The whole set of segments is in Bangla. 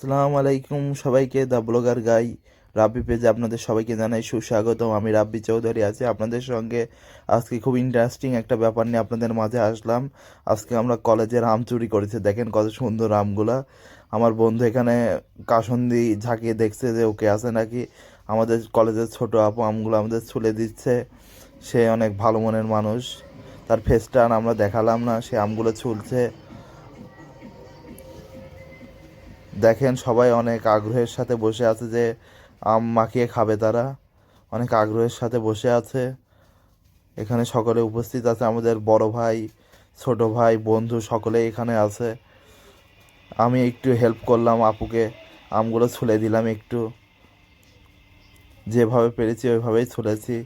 সালাম আলাইকুম সবাইকে, দ্য ব্লগার গাই রাব্বি পেজে আপনাদের সবাইকে জানাই সুস্বাগতম। আমি রাব্বি চৌধুরী আছি আপনাদের সঙ্গে। আজকে খুব ইন্টারেস্টিং একটা ব্যাপার নিয়ে আপনাদের মাঝে আসলাম। আজকে আমরা কলেজের আম চুরি করেছি, দেখেন কত সুন্দর আমগুলা। আমার বন্ধু এখানে কাসন্দি ঝাঁকিয়ে দেখছে যে ওকে আছে নাকি। আমাদের কলেজের ছোট আপু আমগুলো আমাদের ছুলে দিচ্ছে। সে অনেক ভালো মনের মানুষ। তার ফেসটা আমরা দেখালাম না, সে আমগুলো ছুলছে। দেখেন সবাই অনেক আগ্রহের সাথে বসে আছে যে, আম মাখিয়ে খাবে তারা। অনেক আগ্রহের সাথে বসে আছে। এখানে সকলে উপস্থিত আছে। আমাদের বড় ভাই, ছোট ভাই, বন্ধু সকলে এখানে আছে। আমি একটু হেল্প করলাম আপুকে। আমগুলো ছুলে দিলাম একটু। যেভাবে পেরেছি ওইভাবেই ছুলেছি।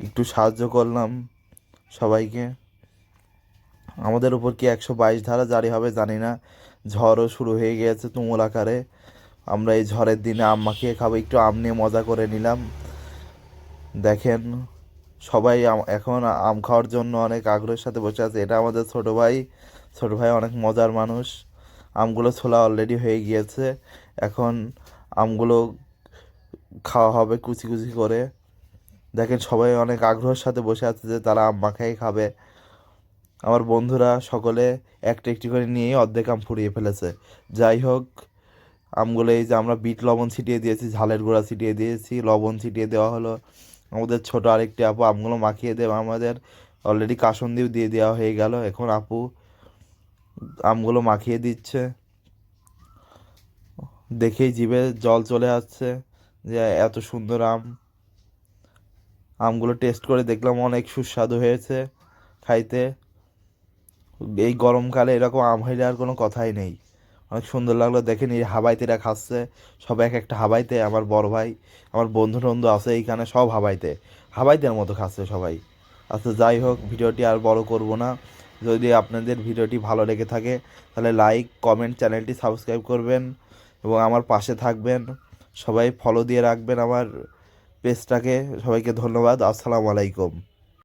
একটু সাহায্য করলাম সবাইকে। আমাদের উপর কি একশো বাইশ ধারা জারি হবে জানি না। ঝড়ও শুরু হয়ে গিয়েছে তুমুল আকারে। আমরা এই ঝড়ের দিনে আম মাখিয়ে খাব, একটু আম নিয়ে মজা করে নিলাম। দেখেন, সবাই এখন আম খাওয়ার জন্য অনেক আগ্রহের সাথে বসে আছে। এটা আমাদের ছোট ভাই। ছোট ভাই অনেক মজার মানুষ। আমগুলো ছোলা অলরেডি হয়ে গিয়েছে। এখন আমগুলো খাওয়া হবে কুচি কুচি করে। দেখেন, সবাই অনেক আগ্রহের সাথে বসে আছে যে তারা আম মাখাই খাবে। আমার বন্ধুরা সকলে একটা একটি করে নিয়েই অর্ধেক আম ফুরিয়ে ফেলেছে। যাই হোক, আমগুলো এই যে আমরা বিট লবণ ছিটিয়ে দিয়েছি, ঝালের গুঁড়া ছিটিয়ে দিয়েছি, লবণ ছিটিয়ে দেওয়া হলো। আমাদের ছোট আরেকটি আপু আমগুলো মাখিয়ে দেবে আমাদের অলরেডি কাসন্দিও দিয়ে দেওয়া হয়ে গেল। এখন আপু আমগুলো মাখিয়ে দিচ্ছে। দেখেই জিভে জল চলে আসছে যে এত সুন্দর আম। আমগুলো টেস্ট করে দেখলাম অনেক সুস্বাদু হয়েছে খাইতে। এই গরমকালে এরকম আম হইলে আর কোনো কথাই নেই। অনেক সুন্দর লাগল দেখেন এই হাবাইতেরা খাচ্ছে। সব এক একটা হাবাইতে, আমার বড় ভাই, আমার বন্ধু টন্ধু আছে এইখানে, সব হাবাইতে। হাবাইতের মতো খাচ্ছে সবাই। আচ্ছা যাই হোক, ভিডিওটি আর বড় করব না। যদি আপনাদের ভিডিওটি ভালো লেগে থাকে, তাহলে লাইক কমেন্ট চ্যানেলটি সাবস্ক্রাইব করবেন এবং আমার পাশে থাকবেন। সবাই ফলো দিয়ে রাখবেন আমার পেজটাকে সবাইকে ধন্যবাদ, আসসালামু আলাইকুম।